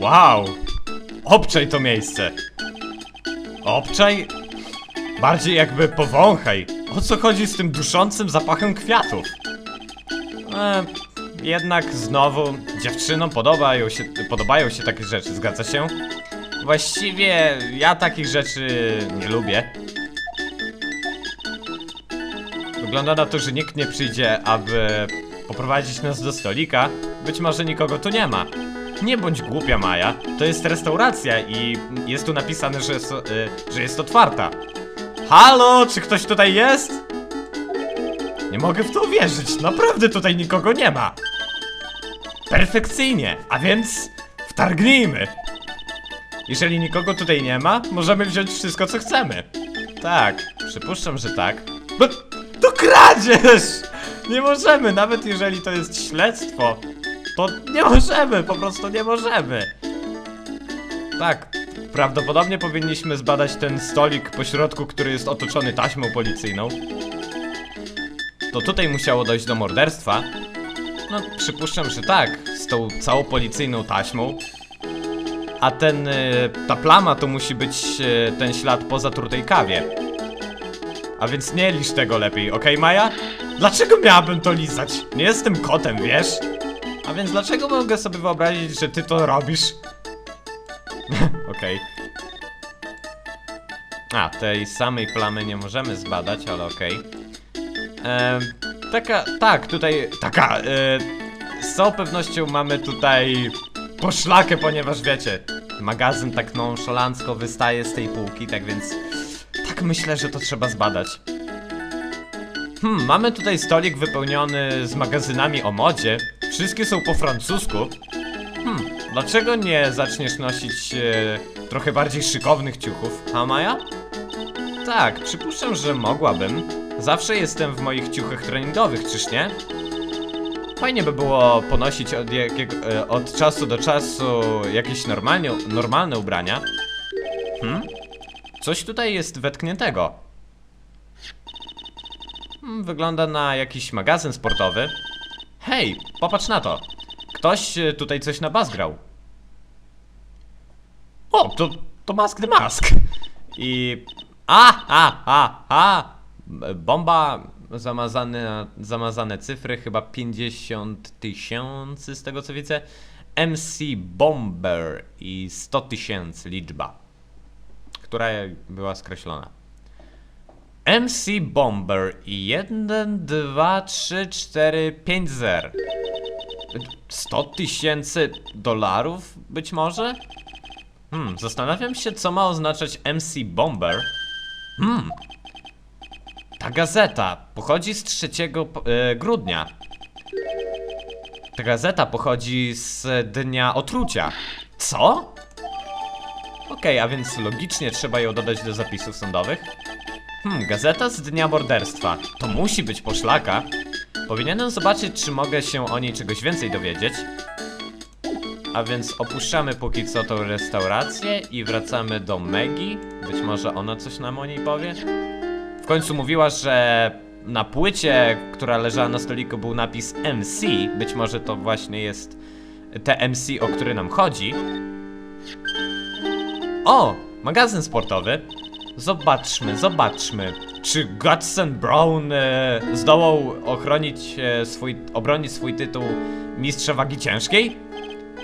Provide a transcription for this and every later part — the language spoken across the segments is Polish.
Wow! Obczaj to miejsce! Obczaj? Bardziej jakby powąchaj. O co chodzi z tym duszącym zapachem kwiatów? E, jednak znowu dziewczynom podobają się, podobają się takie rzeczy, zgadza się? Właściwie ja takich rzeczy nie lubię. Wygląda na to, że nikt nie przyjdzie, aby poprowadzić nas do stolika. Być może nikogo tu nie ma. Nie bądź głupia, Maja. To jest restauracja i jest tu napisane, że jest, y, że jest otwarta. Halo, czy ktoś tutaj jest? Nie mogę w to uwierzyć. Naprawdę tutaj nikogo nie ma. Perfekcyjnie, a więc wtargnijmy. Jeżeli nikogo tutaj nie ma, możemy wziąć wszystko, co chcemy. Tak, przypuszczam, że tak. No, to kradzież! Nie możemy, nawet jeżeli to jest śledztwo. To nie możemy, po prostu nie możemy. Tak, prawdopodobnie powinniśmy zbadać ten stolik po środku, który jest otoczony taśmą policyjną. To tutaj musiało dojść do morderstwa. No, przypuszczam, że tak, z tą całą policyjną taśmą. A ten, y, ta plama to musi być y, ten ślad po zatrutej kawie. A więc nie lisz tego lepiej, okej Maja? Dlaczego miałabym to lizać? Nie jestem kotem, wiesz? A więc dlaczego mogę sobie wyobrazić, że ty to robisz? Okej. A, tej samej plamy nie możemy zbadać, ale okej. Taka, tak, tutaj, taka, e, z całą pewnością mamy tutaj poszlakę, ponieważ wiecie, magazyn tak nonszalancko wystaje z tej półki, tak więc tak myślę, że to trzeba zbadać. Hmm, mamy tutaj stolik wypełniony z magazynami o modzie. Wszystkie są po francusku. Hmm, dlaczego nie zaczniesz nosić e, trochę bardziej szykownych ciuchów, ha Maja? Tak, przypuszczam, że mogłabym. Zawsze jestem w moich ciuchach treningowych, czyż nie? Fajnie by było ponosić od, jakiego, e, od czasu do czasu jakieś normalnie, normalne ubrania. Hmm? Coś tutaj jest wetkniętego. Hmm, wygląda na jakiś magazyn sportowy. Hej, popatrz na to. Ktoś e, tutaj coś nabazgrał. O, to, to Mask the Mask. I... A, a, a, a! Bomba, zamazane, zamazane cyfry, chyba 50 tysięcy z tego co widzę. MC Bomber i 100 tysięcy liczba, która była skreślona. MC Bomber i 1, 2, 3, 4, 5 zer. 100 tysięcy dolarów być może? Hmm, zastanawiam się, co ma oznaczać MC Bomber. Hmm. Ta gazeta pochodzi z 3 po- e, grudnia. Ta gazeta pochodzi z dnia otrucia. Co? Okej, a więc logicznie trzeba ją dodać do zapisów sądowych. Hmm, gazeta z dnia morderstwa. To musi być poszlaka. Powinienem zobaczyć, czy mogę się o niej czegoś więcej dowiedzieć. A więc opuszczamy póki co tą restaurację i wracamy do Megi. Być może ona coś nam o niej powie. W końcu mówiła, że na płycie, która leżała na stoliku, był napis MC. Być może to właśnie jest te MC, o który nam chodzi. O! Magazyn sportowy. Zobaczmy, zobaczmy. Czy Godson Brown e, zdołał ochronić e, swój, obronić swój tytuł mistrza wagi ciężkiej?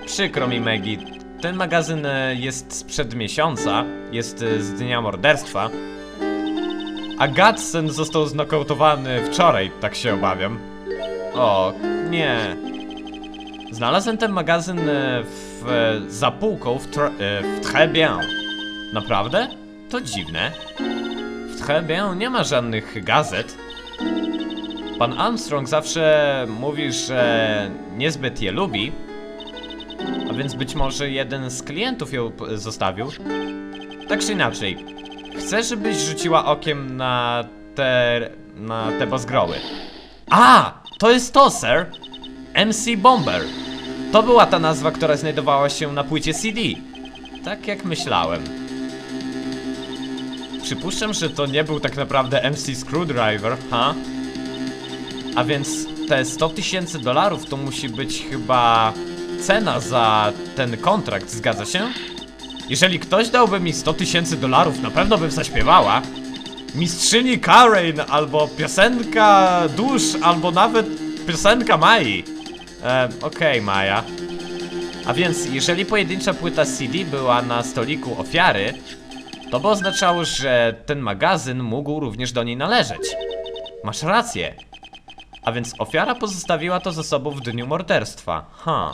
Przykro mi, Maggie. Ten magazyn e, jest sprzed miesiąca, jest e, z dnia morderstwa. A Gadsden został znokautowany wczoraj, tak się obawiam. O, nie. Znalazłem ten magazyn e, w, e, za półką w, tr- e, w. Naprawdę? To dziwne. W Très Bien nie ma żadnych gazet. Pan Armstrong zawsze mówi, że niezbyt je lubi. A więc być może jeden z klientów ją zostawił. Tak czy inaczej, chcę, żebyś rzuciła okiem na te. na te bazgroły. A! To jest to, sir! MC Bomber. To była ta nazwa, która znajdowała się na płycie CD. Tak jak myślałem. Przypuszczam, że to nie był tak naprawdę MC Screwdriver, ha? A więc te 100 tysięcy dolarów to musi być chyba cena za ten kontrakt, zgadza się? Jeżeli ktoś dałby mi 100 tysięcy dolarów, na pewno bym zaśpiewała. Mistrzyni Karen, albo piosenka Dusz, albo nawet piosenka Mai. E, Okej, Maja. A więc, jeżeli pojedyncza płyta CD była na stoliku ofiary, to by oznaczało, że ten magazyn mógł również do niej należeć. Masz rację. A więc ofiara pozostawiła to ze sobą w dniu morderstwa. Ha.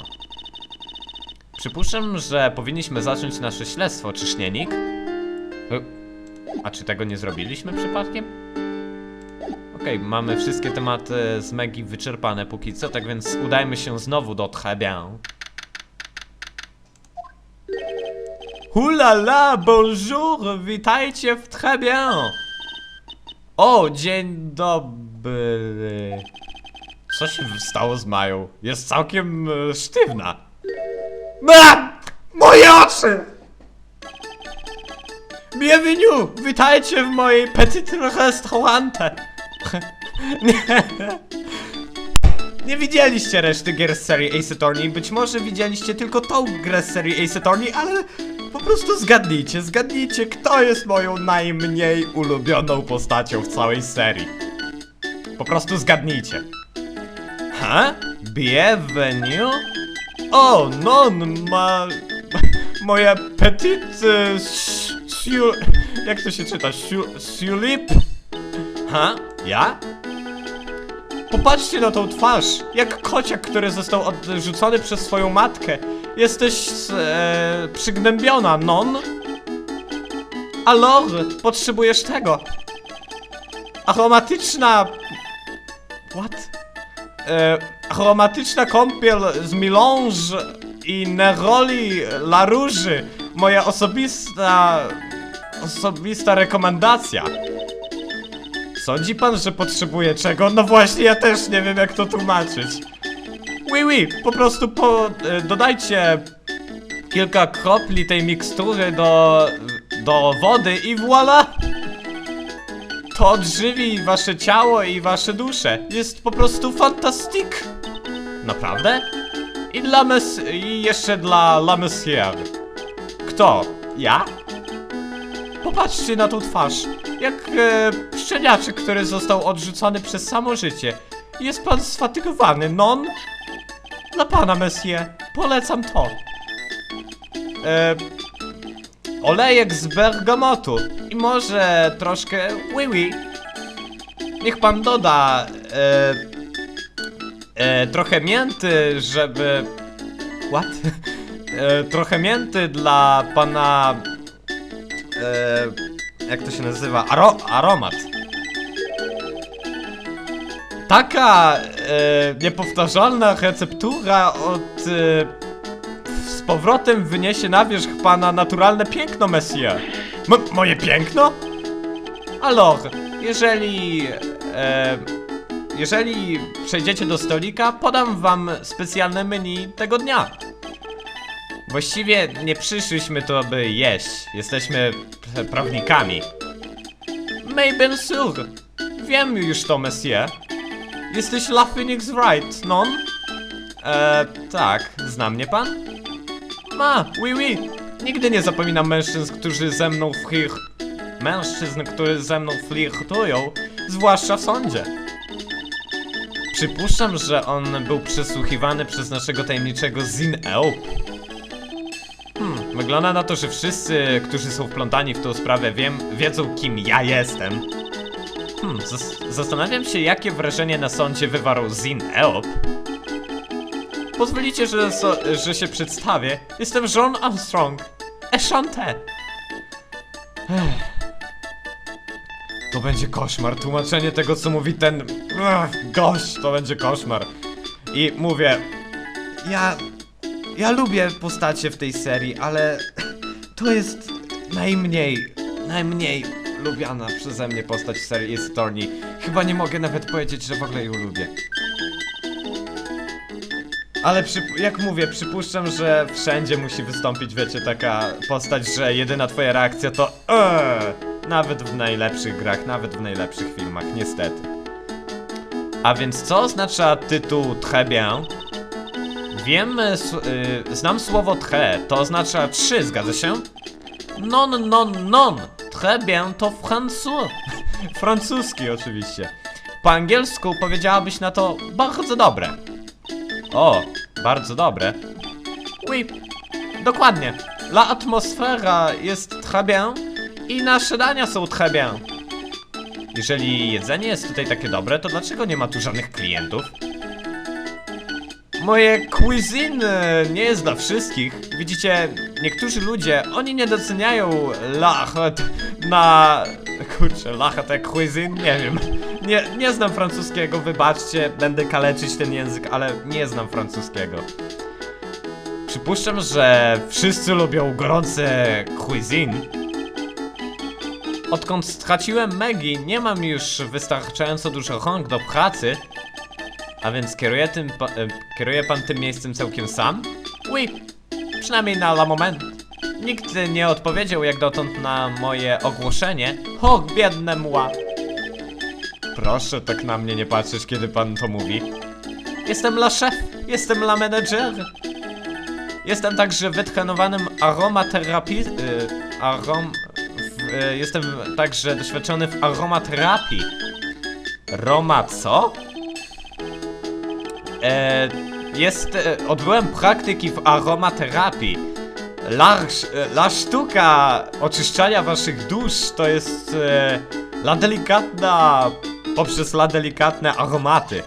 Przypuszczam, że powinniśmy zacząć nasze śledztwo, czyż nie, Nick? E, A czy tego nie zrobiliśmy przypadkiem? Okej, mamy wszystkie tematy z Megi wyczerpane póki co, tak więc udajmy się znowu do Très Hulala, bonjour, witajcie w Très Bien. O, dzień dobry. Co się stało z Mają? Jest całkiem e, sztywna. Ma! Moje oczy! Bienvenue! Witajcie w mojej petit restaurante. Nie. Nie widzieliście reszty gier z serii Ace Attorney, być może widzieliście tylko tą grę z serii Ace Attorney, ale po prostu zgadnijcie, zgadnijcie, kto jest moją najmniej ulubioną postacią w całej serii. Po prostu zgadnijcie. Ha? Bienvenue? O, non, ma... Moja petit... y, siu... Jak to się czyta? Siu... Siulip? Ha? Ja? Popatrzcie na tą twarz, jak kociak, który został odrzucony przez swoją matkę. Jesteś e, przygnębiona, non? Alors, potrzebujesz tego. Aromatyczna... What? E, aromatyczna kąpiel z melange i neroli la rouge. Moja osobista... Osobista rekomendacja. Sądzi pan, że potrzebuje czego? No właśnie, ja też nie wiem jak to tłumaczyć. Oui, oui, po prostu po, e, dodajcie kilka kropli tej mikstury do, do wody i voila! To odżywi wasze ciało i wasze dusze. Jest po prostu fantastik. Naprawdę? I dla mes... i jeszcze dla la monsieur. Kto? Ja? Popatrzcie na tą twarz. Jak e, który został odrzucony przez samo życie. Jest pan sfatygowany, non? Dla pana, messie. Polecam to. E, olejek z bergamotu. I może troszkę wiwi. Niech pan doda e, e, trochę mięty, żeby... What? E, trochę mięty dla pana... E, jak to się nazywa? Aro aromat. Taka e, niepowtarzalna receptura od e, z powrotem wyniesie na wierzch pana naturalne piękno, Messie. M moje piękno? Alors, jeżeli e, jeżeli przejdziecie do stolika, podam wam specjalne menu tego dnia. Właściwie nie przyszliśmy tu, by jeść. Jesteśmy prawnikami. Mais bien sûr. Wiem już to, monsieur. Jesteś La Phoenix Wright, non? Eee, tak. Zna mnie pan? Ma, oui, oui. Nigdy nie zapominam mężczyzn, którzy ze mną flir... Mężczyzn, którzy ze mną flirtują, zwłaszcza w sądzie. Przypuszczam, że on był przesłuchiwany przez naszego tajemniczego Zin Eop. Hmm, wygląda na to, że wszyscy, którzy są wplątani w tą sprawę, wiem, wiedzą, kim ja jestem. Hmm, zas zastanawiam się, jakie wrażenie na sądzie wywarł Zin Eop. Pozwolicie, że, so, że się przedstawię. Jestem John Armstrong. Enchanté. Ech. To będzie koszmar. Tłumaczenie tego, co mówi ten gość, to będzie koszmar. I mówię, ja ja lubię postacie w tej serii, ale to jest najmniej, najmniej lubiana przeze mnie postać w serii Ace Attorney. Chyba nie mogę nawet powiedzieć, że w ogóle ją lubię. Ale jak mówię, przypuszczam, że wszędzie musi wystąpić, wiecie, taka postać, że jedyna twoja reakcja to eee, Nawet w najlepszych grach, nawet w najlepszych filmach, niestety. A więc co oznacza tytuł Très bien? wiem, e, y, znam słowo très, to oznacza trzy, zgadza się? Non, non, non, très bien, to français. Francuski oczywiście. Po angielsku powiedziałabyś na to bardzo dobre. O, bardzo dobre. Oui, dokładnie. La atmosfera jest très bien i nasze dania są très bien. Jeżeli jedzenie jest tutaj takie dobre, to dlaczego nie ma tu żadnych klientów? Moje cuisine nie jest dla wszystkich. Widzicie, niektórzy ludzie, oni nie doceniają lachet na... Kurczę, lachet jak cuisine? Nie wiem. Nie, nie znam francuskiego, wybaczcie, będę kaleczyć ten język, ale nie znam francuskiego. Przypuszczam, że wszyscy lubią gorące cuisine. Odkąd straciłem Megi, nie mam już wystarczająco dużo rąk do pracy, a więc kieruje, tym pa, e, kieruje pan tym miejscem całkiem sam? Oui, przynajmniej na la moment. Nikt nie odpowiedział jak dotąd na moje ogłoszenie. Och, biedne mła. Proszę tak na mnie nie patrzeć, kiedy pan to mówi. Jestem la szef, jestem la manager. Jestem także wytrenowanym aromaterapii... Y, arom... Y, jestem także doświadczony w aromaterapii. Roma co? E, jest... E, odbyłem praktyki w aromaterapii. La, sz- e, la sztuka oczyszczania waszych dusz to jest... E, la delikatna... poprzez la delikatne aromaty.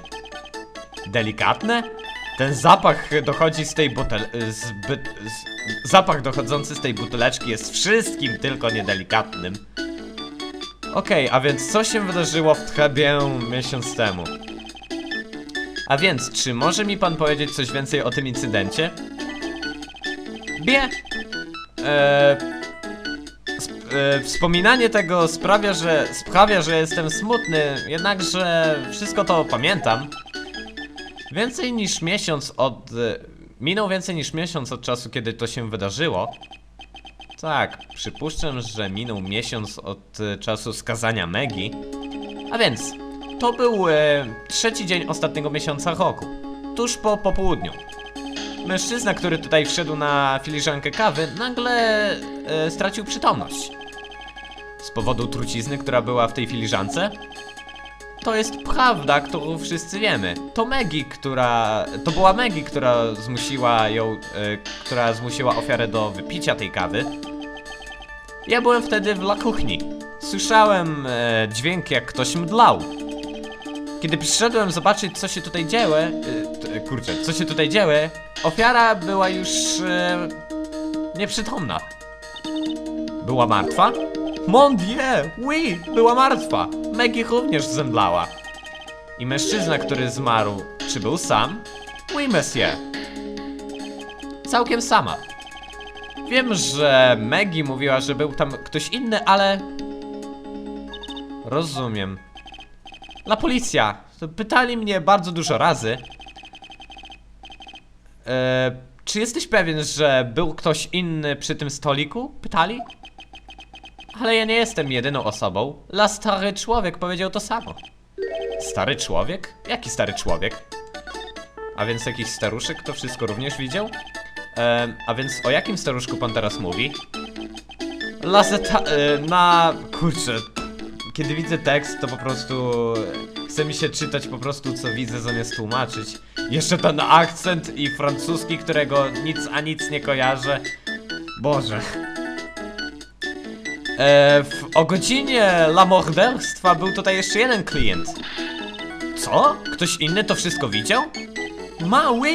Delikatne? Ten zapach dochodzi z tej butel... Z, by, z, zapach dochodzący z tej buteleczki jest wszystkim, tylko niedelikatnym. Okej, a więc co się wydarzyło w Trebie miesiąc temu? A więc, czy może mi pan powiedzieć coś więcej o tym incydencie? Bie! Eee, sp- wspominanie tego sprawia, że sprawia, że jestem smutny, jednakże wszystko to pamiętam. Więcej niż miesiąc od. e, Minął więcej niż miesiąc od czasu, kiedy to się wydarzyło. Tak, przypuszczam, że minął miesiąc od e, czasu skazania Megi. A więc, to był e, trzeci dzień ostatniego miesiąca roku. Tuż po popołudniu. Mężczyzna, który tutaj wszedł na filiżankę kawy, nagle e, stracił przytomność. Z powodu trucizny, która była w tej filiżance? To jest prawda, którą wszyscy wiemy. To Maggie, która. To była Maggie, która zmusiła ją. E, która zmusiła ofiarę do wypicia tej kawy. Ja byłem wtedy w la kuchni. Słyszałem e, dźwięk, jak ktoś mdlał. Kiedy przyszedłem zobaczyć, co się tutaj dzieje, e, t, kurczę, co się tutaj dzieje, ofiara była już e, nieprzytomna. Była martwa? Mon Dieu, oui, była martwa. Maggie również zemdlała. I mężczyzna, który zmarł, czy był sam? Oui, monsieur. Całkiem sama. Wiem, że Maggie mówiła, że był tam ktoś inny, ale... Rozumiem. La policja. Pytali mnie bardzo dużo razy. E, czy jesteś pewien, że był ktoś inny przy tym stoliku? Pytali? Ale ja nie jestem jedyną osobą. La stary człowiek powiedział to samo. Stary człowiek? Jaki stary człowiek? A więc jakiś staruszek to wszystko również widział? Em, a więc o jakim staruszku pan teraz mówi? Lazeta... E, na... kurczę... Kiedy widzę tekst, to po prostu... Chce mi się czytać po prostu co widzę zamiast tłumaczyć. Jeszcze ten akcent i francuski, którego nic a nic nie kojarzę. Boże. E, w, o godzinie la morderstwa był tutaj jeszcze jeden klient. Co? Ktoś inny to wszystko widział? Mały!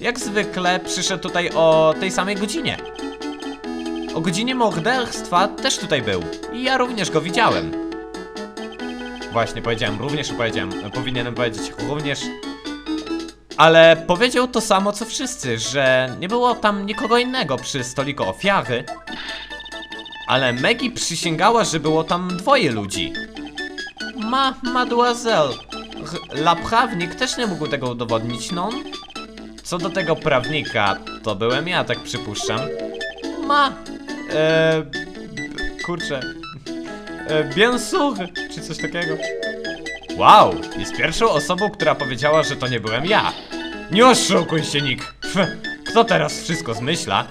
Jak zwykle przyszedł tutaj o tej samej godzinie. O godzinie morderstwa też tutaj był. I ja również go widziałem. Właśnie, powiedziałem również i powiedziałem. Powinienem powiedzieć również. Ale powiedział to samo co wszyscy, że nie było tam nikogo innego przy stoliku ofiary. Ale Maggie przysięgała, że było tam dwoje ludzi. Ma, mademoiselle. La prawnik też nie mógł tego udowodnić, no? Co do tego prawnika, to byłem ja, tak przypuszczam. Ma. E, kurczę. E, bien sûr, czy coś takiego. Wow, jest pierwszą osobą, która powiedziała, że to nie byłem ja. Nie oszukuj się, Nick. Kto teraz wszystko zmyśla?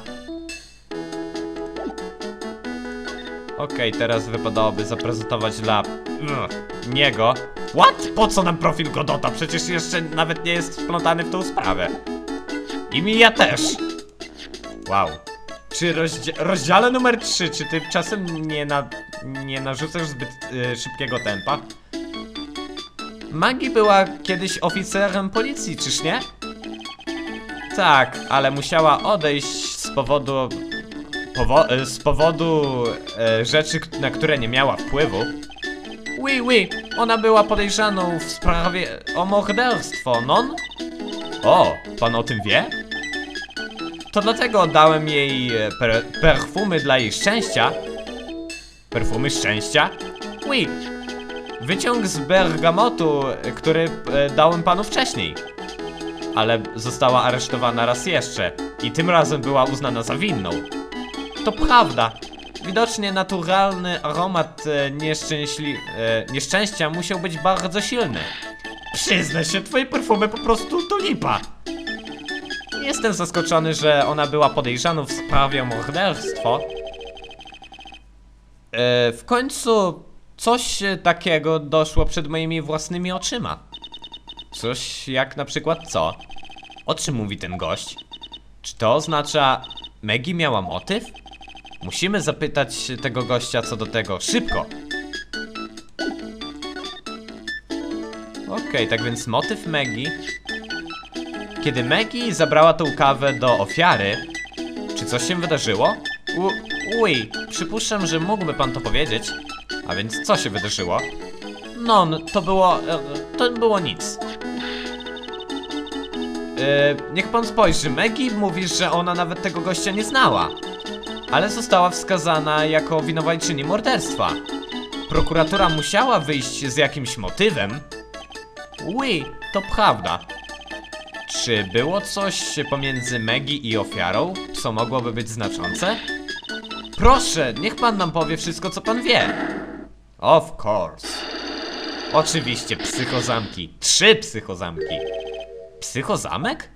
Okej, teraz wypadałoby zaprezentować dla mm, niego. What? Po co nam profil Godota? Przecież jeszcze nawet nie jest wplątany w tą sprawę. I mi ja też. Wow. Czy rozdzia rozdziale numer 3, czy ty czasem nie, na nie narzucasz zbyt y, szybkiego tempa? Maggie była kiedyś oficerem policji, czyż nie? Tak, ale musiała odejść z powodu. Powo e, z powodu e, rzeczy, na które nie miała wpływu. Oui, oui, ona była podejrzaną w sprawie o morderstwo, non? O, pan o tym wie? To dlatego oddałem jej e, per perfumy dla jej szczęścia. Perfumy szczęścia? Oui. Wyciąg z bergamotu, który e, dałem panu wcześniej ale została aresztowana raz jeszcze i tym razem była uznana za winną. To prawda. Widocznie naturalny aromat e, nieszczęśli... E, nieszczęścia musiał być bardzo silny. Przyznaj się, twoje perfumy po prostu to lipa. Jestem zaskoczony, że ona była podejrzaną w sprawie morderstwo. E, w końcu coś e, takiego doszło przed moimi własnymi oczyma. Coś jak na przykład co? O czym mówi ten gość? Czy to oznacza Maggie miała motyw? Musimy zapytać tego gościa co do tego szybko. Okej, tak więc motyw Maggie. Kiedy Maggie zabrała tą kawę do ofiary, czy coś się wydarzyło? U, ui, przypuszczam, że mógłby pan to powiedzieć. A więc co się wydarzyło? No, to było. e, To było nic. E, niech pan spojrzy, Maggie mówi, że ona nawet tego gościa nie znała. Ale została wskazana jako winowajczyni morderstwa. Prokuratura musiała wyjść z jakimś motywem. Oui, to prawda. Czy było coś pomiędzy Maggie i ofiarą, co mogłoby być znaczące? Proszę, niech pan nam powie wszystko, co pan wie. Of course. Oczywiście, psychozamki. Trzy psychozamki. Psychozamek?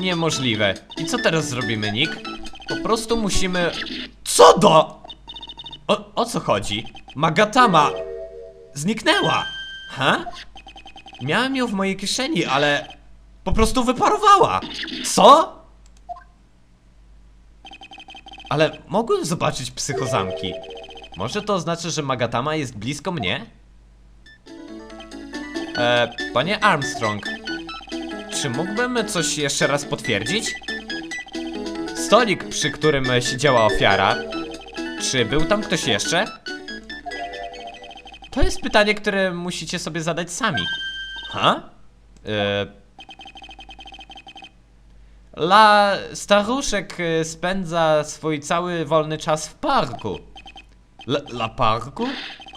Niemożliwe. I co teraz zrobimy, Nick? Po prostu musimy... Co do... O, o co chodzi? Magatama... Zniknęła! Ha? Miałem ją w mojej kieszeni, ale... Po prostu wyparowała! Co? Ale mogłem zobaczyć psychozamki. Może to oznacza, że Magatama jest blisko mnie? E, panie Armstrong, czy mógłbym coś jeszcze raz potwierdzić? Stolik, przy którym siedziała ofiara, czy był tam ktoś jeszcze? To jest pytanie, które musicie sobie zadać sami. Ha? E... La staruszek e, spędza swój cały wolny czas w parku. La, la parku?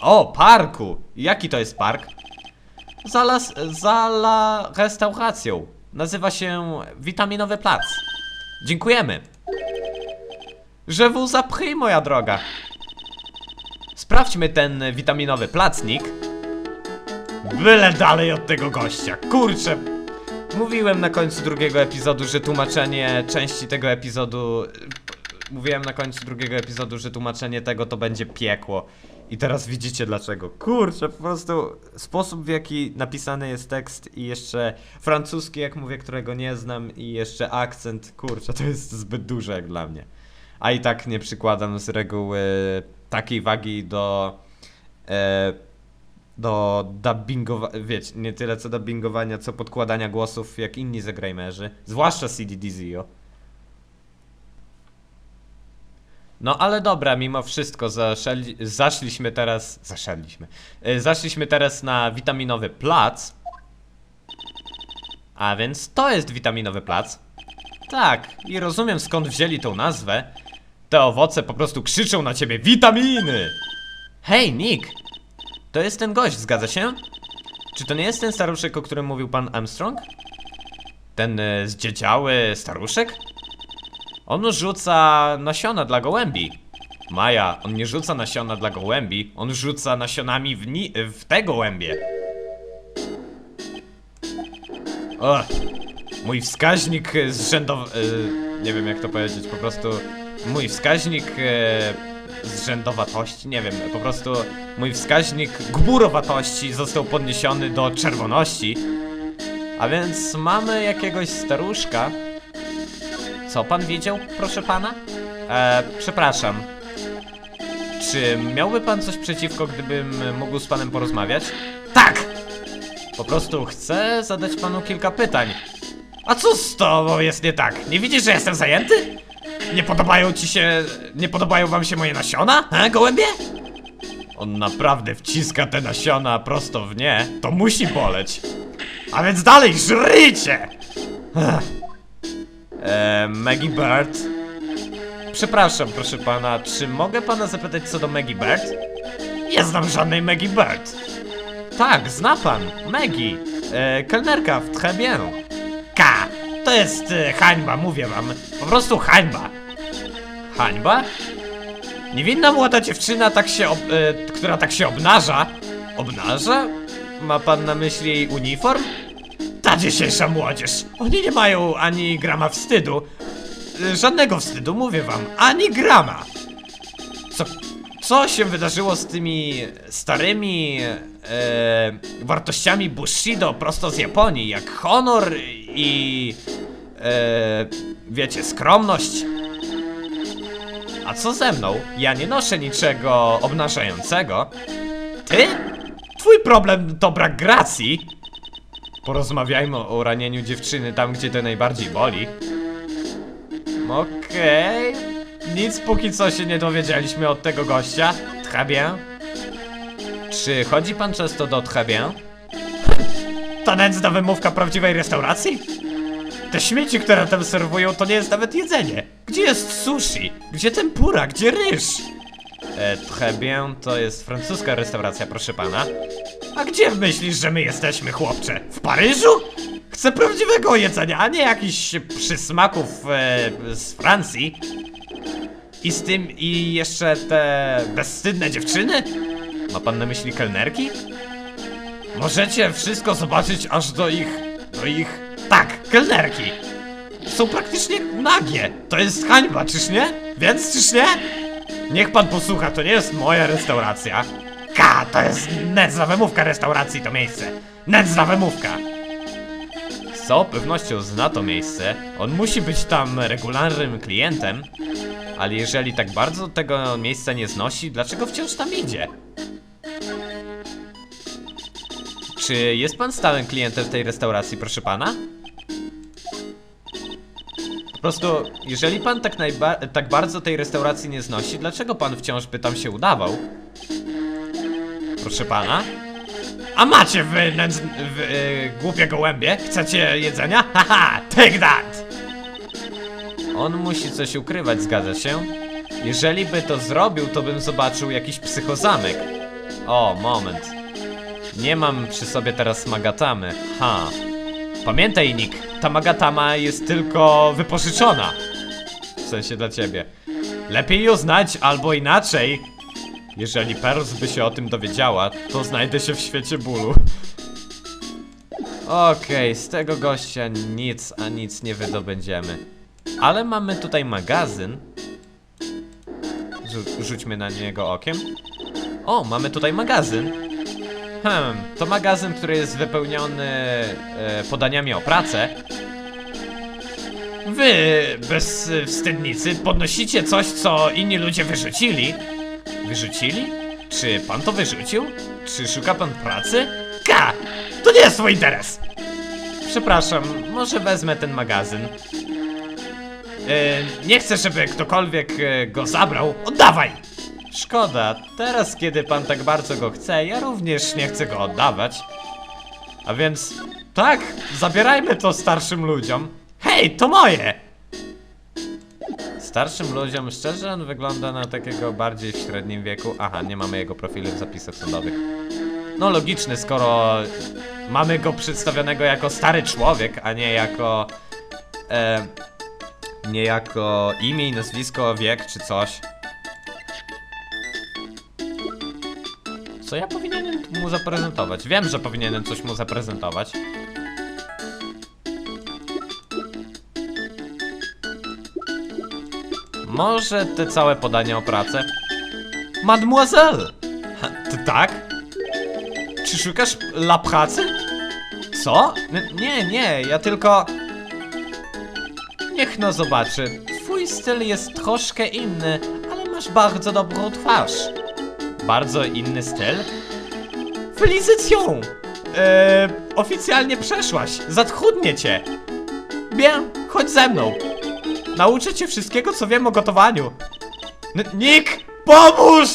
O, parku! Jaki to jest park? Za, las, za la restauracją. Nazywa się Witaminowy Plac. Dziękujemy. Je vous a pris, moja droga. Sprawdźmy ten witaminowy placnik. Byle dalej od tego gościa. Kurczę. Mówiłem na końcu drugiego epizodu, że tłumaczenie części tego epizodu. Mówiłem na końcu drugiego epizodu, że tłumaczenie tego to będzie piekło. I teraz widzicie dlaczego. Kurczę, po prostu sposób w jaki napisany jest tekst i jeszcze francuski, jak mówię, którego nie znam, i jeszcze akcent. Kurczę, to jest zbyt dużo jak dla mnie. A i tak nie przykładam z reguły takiej wagi do. E, do dubbingowania, wiecie, nie tyle co dubbingowania, co podkładania głosów jak inni zagrajmerzy, zwłaszcza CD Dizio. No ale dobra, mimo wszystko zaszeli, zaszliśmy teraz, zaszedliśmy, y, zaszliśmy teraz na witaminowy plac. A więc to jest witaminowy plac. Tak, i rozumiem skąd wzięli tą nazwę. Te owoce po prostu krzyczą na ciebie witaminy! Hej, Nick! To jest ten gość, zgadza się? Czy to nie jest ten staruszek, o którym mówił pan Armstrong? Ten y, zdziedziały staruszek? On rzuca nasiona dla gołębi. Maja, on nie rzuca nasiona dla gołębi, on rzuca nasionami w, ni- w te gołębie. Och, mój wskaźnik e, zrzędow... E, nie wiem jak to powiedzieć, po prostu mój wskaźnik e, zrzędowatości, nie wiem, po prostu mój wskaźnik gburowatości został podniesiony do czerwoności. A więc mamy jakiegoś staruszka. Co pan widział, proszę pana? E, przepraszam. Czy miałby pan coś przeciwko, gdybym mógł z panem porozmawiać? Tak! Po prostu chcę zadać panu kilka pytań. A co z tobą jest nie tak? Nie widzisz, że jestem zajęty? Nie podobają ci się... nie podobają wam się moje nasiona? He, gołębie? On naprawdę wciska te nasiona prosto w nie. To musi boleć. A więc dalej, żryjcie! Eee, Maggie Bird? Przepraszam, proszę pana, czy mogę pana zapytać co do Maggie Bird? Nie znam żadnej Maggie Bird. Tak, zna pan. Maggie. E, kelnerka w Très Bien. K. To jest e, hańba, mówię wam. Po prostu hańba. Hańba? Niewinna młoda dziewczyna, tak się ob, e, która tak się obnaża. Obnaża? Ma pan na myśli uniform? Ta dzisiejsza młodzież. Oni nie mają ani grama wstydu. E, Żadnego wstydu, mówię wam. Ani grama. Co, co się wydarzyło z tymi starymi e, wartościami Bushido prosto z Japonii, jak honor i e, wiecie, skromność? A co ze mną? Ja nie noszę niczego obnażającego. Ty? Twój problem to brak gracji. Porozmawiajmy o ranieniu dziewczyny tam, gdzie to najbardziej boli. Okej. Nic póki co się nie dowiedzieliśmy od tego gościa. Très bien. Czy chodzi pan często do Très bien? To nędzna wymówka prawdziwej restauracji? Te śmieci, które tam serwują, to nie jest nawet jedzenie. Gdzie jest sushi? Gdzie tempura? Gdzie ryż? E, très bien to jest francuska restauracja, proszę pana. A gdzie myślisz, że my jesteśmy, chłopcze? W Paryżu? Chcę prawdziwego jedzenia, a nie jakichś przysmaków e, z Francji. I z tym, i jeszcze te bezwstydne dziewczyny? Ma pan na myśli kelnerki? Możecie wszystko zobaczyć aż do ich, do ich, tak, kelnerki. Są praktycznie nagie. To jest hańba, czyż nie? Więc, czyż nie? Niech pan posłucha, to nie jest moja restauracja. Ka, to jest nędzna wymówka restauracji to miejsce. Nędzna wymówka. Z całą pewnością zna to miejsce. On musi być tam regularnym klientem. Ale jeżeli tak bardzo tego miejsca nie znosi, dlaczego wciąż tam idzie? Czy jest pan stałym klientem tej restauracji, proszę pana? Po prostu, jeżeli pan tak, tak bardzo tej restauracji nie znosi, dlaczego pan wciąż by tam się udawał? Proszę pana? A macie wy, nędz- wy yy, głupie gołębie? Chcecie jedzenia? Haha, take that! On musi coś ukrywać, zgadza się? Jeżeli by to zrobił, to bym zobaczył jakiś psychozamek. O, moment. Nie mam przy sobie teraz magatamy. Ha. Pamiętaj, Nick, ta magatama jest tylko wypożyczona. W sensie dla ciebie. Lepiej ją znać, albo inaczej. Jeżeli Perls by się o tym dowiedziała, to znajdę się w świecie bólu. Okej, z tego gościa nic, a nic nie wydobędziemy. Ale mamy tutaj magazyn. Rzu- rzućmy na niego okiem. O, mamy tutaj magazyn. Hmm, to magazyn, który jest wypełniony e, podaniami o pracę. Wy, bezwstydnicy, podnosicie coś, co inni ludzie wyrzucili. Wyrzucili? Czy pan to wyrzucił? Czy szuka pan pracy? Ka! To nie jest twój interes! Przepraszam, może wezmę ten magazyn. E, nie chcę, żeby ktokolwiek e, go zabrał. Oddawaj! Szkoda, teraz kiedy pan tak bardzo go chce, ja również nie chcę go oddawać. A więc, tak, zabierajmy to starszym ludziom. Hej, to moje! Starszym ludziom, szczerze, on wygląda na takiego bardziej w średnim wieku. Aha, nie mamy jego profilu w zapisach sądowych. No logiczny, skoro mamy go przedstawionego jako stary człowiek, a nie jako... E, nie jako imię i nazwisko, wiek czy coś. co ja powinienem mu zaprezentować? Wiem, że powinienem coś mu zaprezentować. Może te całe podanie o pracę? Mademoiselle! Ha, ty tak? Czy szukasz la pracy? Co? N nie, nie, ja tylko... Niech no zobaczy. Twój styl jest troszkę inny, ale masz bardzo dobrą twarz. Bardzo inny styl? Félicitations! Eee, oficjalnie przeszłaś. Zatrudnię cię. Bien, chodź ze mną. Nauczę cię wszystkiego, co wiem o gotowaniu. N Nick, pomóż!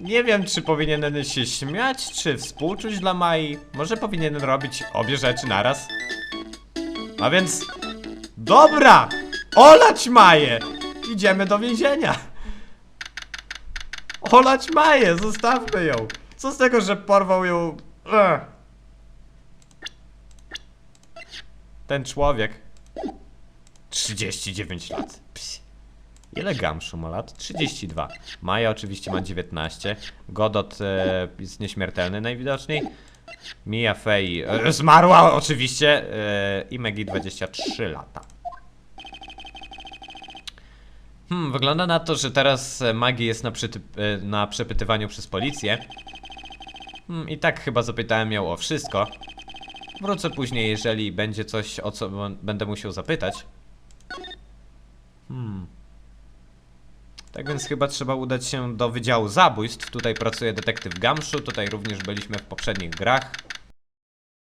Nie wiem, czy powinienem się śmiać, czy współczuć dla Mai. Może powinienem robić obie rzeczy naraz. A więc... Dobra! Olać Maję! Idziemy do więzienia. Olać Maję, zostawmy ją. Co z tego, że porwał ją... Ech. Ten człowiek. 39 lat. Psi. Ile Gamszu ma lat? 32. Maja oczywiście ma 19. Godot e, jest nieśmiertelny najwidoczniej. Mia Fey e, zmarła oczywiście. E, I Megi 23 lata. Hmm, wygląda na to, że teraz e, Magi jest na, e, na przepytywaniu przez policję. Hmm, I tak chyba zapytałem ją o wszystko. Wrócę później, jeżeli będzie coś, o co będę musiał zapytać. Hmm. Tak więc chyba trzeba udać się do Wydziału Zabójstw. Tutaj pracuje detektyw Gamszu, tutaj również byliśmy w poprzednich grach.